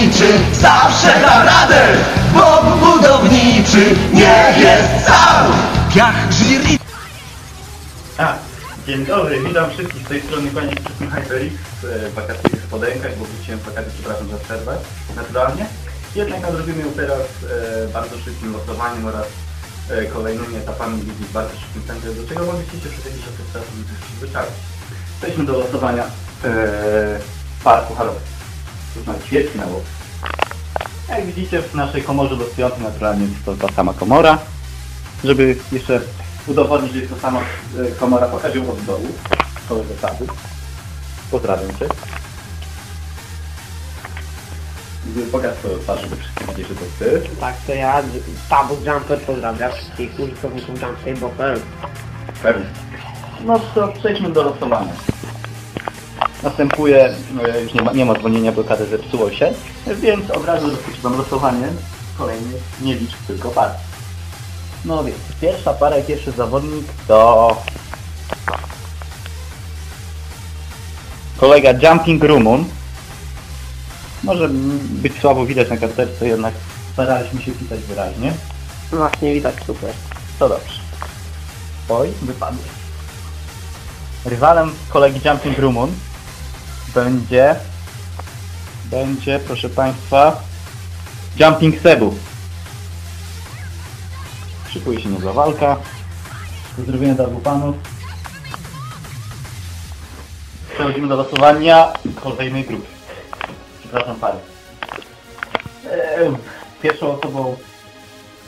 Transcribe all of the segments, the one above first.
budowniczy zawsze da radę, bo budowniczy nie jest sam. Piach, żwir i A, dzień dobry, witam wszystkich z tej strony się wszystkim Hyperix w wakacyjnych spodenkach, bo wróciłem z wakacji, przepraszam za przerwę, naturalnie. Jednak nadrobimy ją teraz e, bardzo szybkim losowaniem oraz e, kolejnymi etapami w bardzo szybkim tempie, do czego mogliście się przez jakiś okres czasu przyzwyczaić. Przejdźmy do losowania e, par pucharowych. Łop. Jak widzicie w naszej komorze losującej naturalnie jest to ta sama komora. Żeby jeszcze udowodnić, że jest to sama e, komora, pokażę ją od dołu. To zasady. Pozdrawiam Cię. Pokaż swoją twarz, żeby wszyscy widzieli, że to Ty. Tak, to ja, Tabu Jumper, pozdrawiam wszystkich użytkowników Jumptable.pl Pewnie. No to przejdźmy do losowania. Następuje, no, już nie ma, nie ma dzwonienia, bo KD zepsuło się, więc od razu rozpoczynam losowanie. Kolejny nie licz tylko par. No więc, pierwsza para i pierwszy zawodnik to... Kolega Jumping Rumun. Może być słabo widać na karteczce, jednak staraliśmy się pisać wyraźnie. Właśnie widać super. To dobrze. Oj, wypadł. Rywalem kolegi Jumping Rumun będzie... Będzie, proszę Państwa, Jumping Sebu. Szykuje się niezła walka. Pozdrowienia dla obu panów. Przechodzimy do losowania kolejnej grupy. Przepraszam, pary. Eee, Pierwszą osobą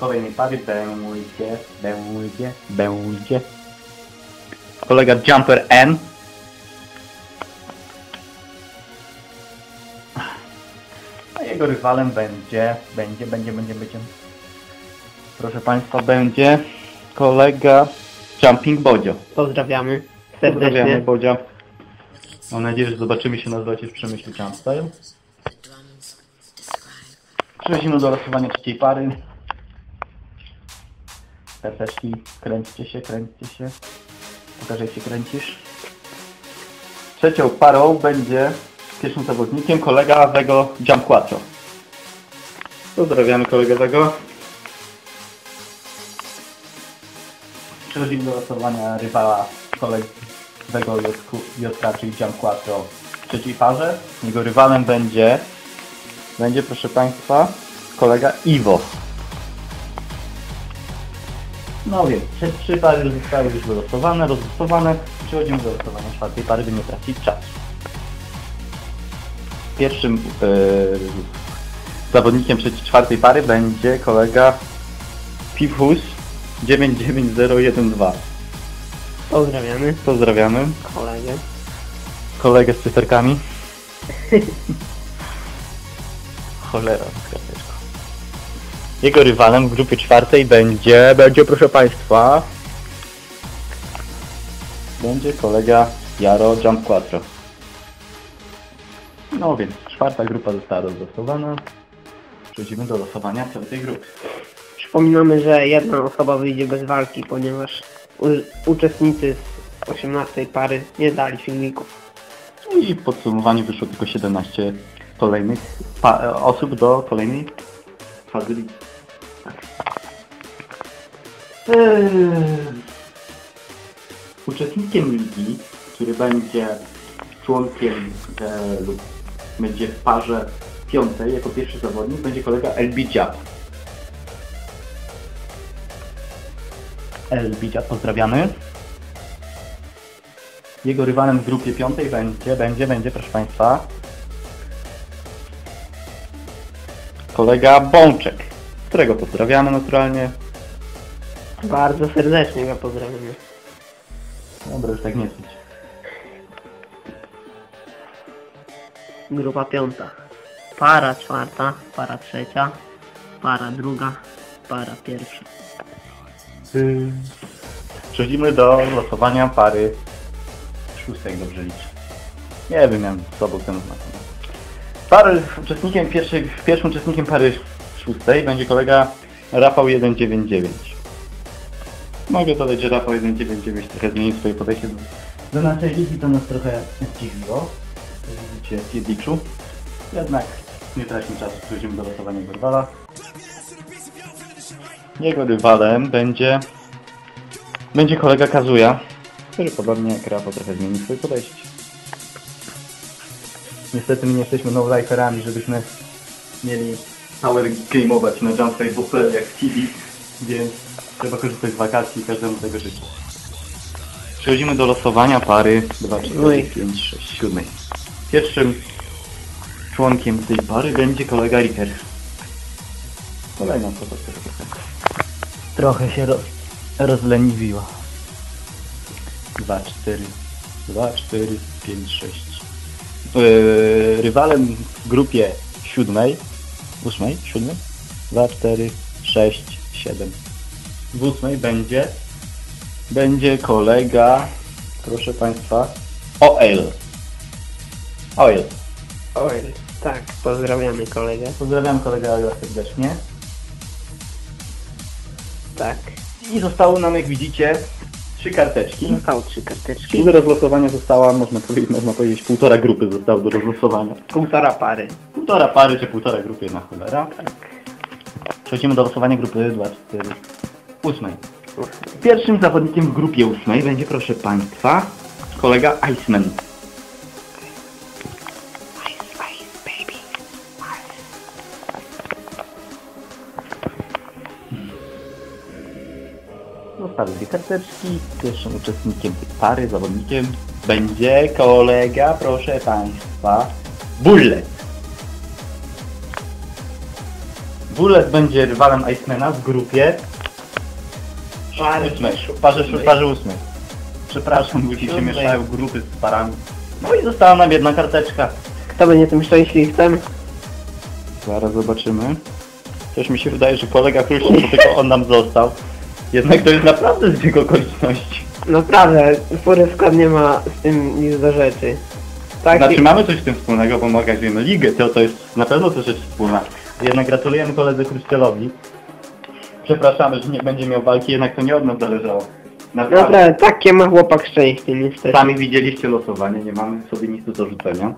kolejnej pary będzie, będzie, będzie kolega Jumper N. jego rywalem będzie, będzie, będzie, będzie, będzie. Proszę Państwa, będzie kolega Jumping Bodzio. Pozdrawiamy Pozdrawiamy serdecznie. Bodzia. Mam nadzieję, że zobaczymy się na zlocie w Przemyślu Jumpstyle. Przechodzimy do losowania trzeciej pary. Karteczki, kręćcie się, kręćcie się. Pokażę jak się kręcisz. Trzecią parą będzie pierwszym zawodnikiem kolega Wego Jump Quattro. Pozdrawiamy kolegę Wego. Przechodzimy do losowania rywala kolegowego Jotka, czyli Jump Quattro w trzeciej parze. Jego rywalem będzie, będzie proszę Państwa, kolega Iwo. No więc, trzy, trzy pary zostały już wylosowane, rozlosowane. Przechodzimy do losowania czwartej pary, by nie tracić czasu. Pierwszym yy, zawodnikiem trzeciej, czwartej pary będzie kolega Pifus 99012. Pozdrawiamy Pozdrawiamy kolegę. kolegę z cyferkami. Cholera, z karteczką. Jego rywalem w grupie czwartej będzie, będzie proszę Państwa, będzie kolega Jaro Jump Quattro. No więc czwarta grupa została rozlosowana. Przechodzimy do losowania piątej grupy. Przypominamy, że jedna osoba wyjdzie bez walki, ponieważ uczestnicy z 18 pary nie dali filmików. I w podsumowaniu wyszło tylko 17 kolejnych osób do kolejnej fazy ligi. Eee, Uczestnikiem ligi, który będzie członkiem e, lub będzie w parze piątej jako pierwszy zawodnik, będzie kolega LB Dziab. LB Dziab, pozdrawiamy. Jego rywalem w grupie piątej będzie, będzie, będzie, proszę Państwa, kolega Bączek, którego pozdrawiamy naturalnie. Bardzo serdecznie go pozdrawiamy. Dobra, już tak nie chcę. Grupa piąta. Para czwarta, para trzecia, para druga, para pierwsza. Przechodzimy do losowania pary szóstej, dobrze liczę. Nie wiem, miałem z sobą ten znak. Pary, uczestnikiem pierwszej, pierwszym uczestnikiem pary szóstej będzie kolega Rafał 199. Mogę dodać, że Rafał 199 trochę zmienił swoje podejście do, do naszej ligi, to nas trochę zdziwiło. Widzicie w Jedliczu. Jednak nie traćmy czasu, przechodzimy do losowania rywala. Jego rywalem będzie... Będzie kolega Kazuya, który podobnie jak Rafał trochę zmieni swoje podejście. Niestety my nie jesteśmy no-liferami, żebyśmy mieli power game'ować na Jump Facebooku jak w TV, więc trzeba korzystać z wakacji i każdemu tego życzę. Przechodzimy do losowania pary 2, 4, Oj. 5, 6, 7. Pierwszym członkiem tej pary będzie kolega Riker. Kolejna co to trochę. Trochę się roz, rozleniwiła. 2, 4, 2, 4, 5, 6. Yy, rywalem w grupie siódmej, ósmej, siódmej, 2, 4, 6, 7. W ósmej będzie, będzie kolega, proszę Państwa, OL. OL. Oj, tak, pozdrawiamy kolegę. Pozdrawiam kolegę OL serdecznie. Tak. I zostało nam, jak widzicie, trzy karteczki. Zostało trzy karteczki. Czyli do rozlosowania została, można powiedzieć, można powiedzieć, półtora grupy zostało do rozlosowania. Półtora pary. Półtora pary czy półtora grupy, jedna cholera. Przechodzimy do losowania grupy 2, 4, 8. Pierwszym zawodnikiem w grupie 8 będzie, proszę Państwa, kolega Iceman. Zostały dwie karteczki. Pierwszym uczestnikiem tej pary, zawodnikiem, będzie kolega, proszę Państwa, Bullet. Bullet będzie rywalem Icemana w grupie Pary ósmej. Parze, parze ósmej. Przepraszam, bo ci się Siódmej. mieszają grupy z parami. No i została nam jedna karteczka. Kto będzie tym szczęśliwcem? Zaraz zobaczymy. Coś mi się wydaje, że kolega Kruszczyk, to tylko on nam został. Jednak to jest naprawdę zbieg okoliczności. Naprawdę, spory skład nie ma z tym nic do rzeczy. Tak, Znaczy mamy coś z tym wspólnego, bo my organizujemy ligę, to, to jest na pewno to rzecz wspólna. Jednak gratulujemy koledze Kruszczelowi. Przepraszamy, że nie będzie miał walki, jednak to nie od nas zależało. Naprawdę. naprawdę, takie ma chłopak szczęście niestety. Sami widzieliście losowanie, nie mamy sobie nic do zarzucenia.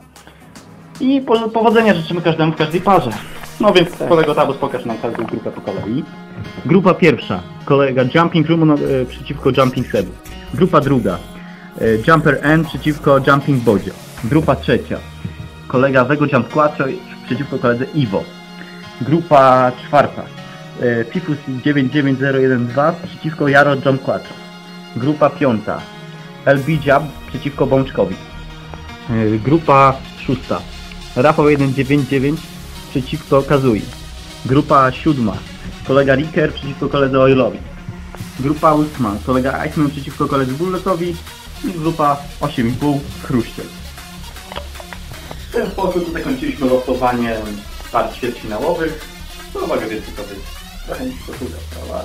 I po, powodzenia życzymy każdemu w każdej parze. No więc Tak. kolego Tabus pokaż nam każdą grupę po kolei. Grupa pierwsza, kolega Jumping Room e, przeciwko Jumping Sebu. Grupa druga, e, Jumper N przeciwko Jumping Bodzio. Grupa trzecia, kolega Vego Jump Quattro przeciwko koledze Iwo. Grupa czwarta, e, Fifus 99012 przeciwko Jaro Jump Quattro. Grupa piąta, LB Jab przeciwko Bączkowi. Yy, Grupa szósta. Rafał 199 przeciwko Kazui. Grupa siódma. Kolega Riker przeciwko koledze Oilowi. Grupa ósma. Kolega Eichmann przeciwko koledze Bulletowi. I grupa 8,5 Chruściel. W ten sposób zakończyliśmy losowanie par ćwierćfinałowych. Uwaga więcej kobiet. Trochę mi się to uda, prawda?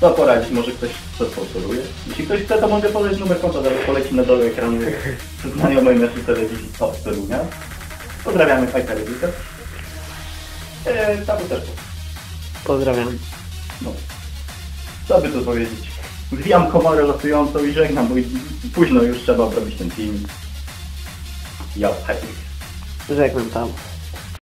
Co poradzić? Może ktoś to sponsoruje? Jeśli ktoś chce, to mogę podać numer konta, zaraz poleci na dole ekranu znajomej naszej telewizji Top Torunia. Pozdrawiamy Faj Telewizję. Eee, tam też. Pozdrawiam. No. Co by tu powiedzieć? Zwijam komorę losującą i żegnam, bo późno już trzeba obrobić ten film. Ja, hej. Żegnam tam.